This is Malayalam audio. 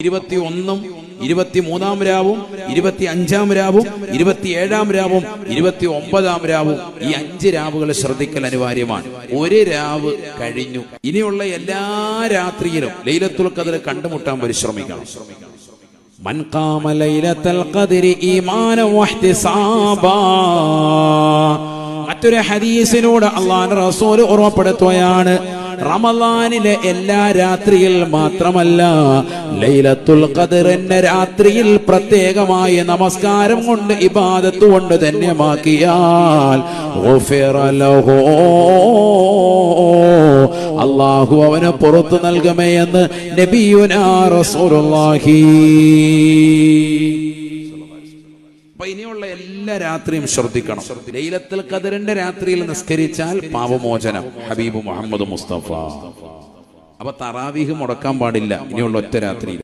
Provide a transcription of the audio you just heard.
ഇരുപത്തി ഒന്നും ഇരുപത്തി മൂന്നാം രാവും ഇരുപത്തി അഞ്ചാം രാവും ഇരുപത്തിയേഴാം രാവും ഇരുപത്തി ഒമ്പതാം രാവും ഈ അഞ്ച് രാവുകൾ ശ്രദ്ധിക്കൽ അനിവാര്യമാണ്. ഒരു രാവ് കഴിഞ്ഞു. ഇനിയുള്ള എല്ലാ രാത്രിയിലും ലൈലത്തുൽ കതിർ കണ്ടുമുട്ടാൻ പരിശ്രമിക്കണം. മൻകാമ ലൈലത്തൽ കതിർ ഈമാന വഹ്തിസാബാ. മറ്റൊരു ഹദീസിനോട് അള്ളാഹു റസൂൽ ഓർമ്മപ്പെടുത്തുകയാണ്. റമദാനിലെ എല്ലാ രാത്രിയിൽ മാത്രമല്ല ലൈലത്തുൽ ഖദർ എന്ന രാത്രിയിൽ പ്രത്യേകമായ നമസ്കാരം കൊണ്ട് ഇബാദത്ത് കൊണ്ട് ധന്യമാക്കിയാൽ മാക്കിയാൽ. അള്ളാഹു അവന് പുറത്തു നൽകുമേ എന്ന് നബിയുനാ റസൂലുള്ളാഹി അപ്പൊ ഇനിയുള്ള എല്ലാ രാത്രിയും ശ്രദ്ധിക്കണം. ലൈലത്തിൽ കതിരന്റെ രാത്രിയിൽ നിസ്കരിച്ചാൽ പാപമോചനം. ഹബീബ് മുഹമ്മദ് മുസ്തഫ. അപ്പൊ തറാവീഹ് മുടക്കാൻ പാടില്ല. ഇനിയുള്ള ഒറ്റ രാത്രിയിൽ.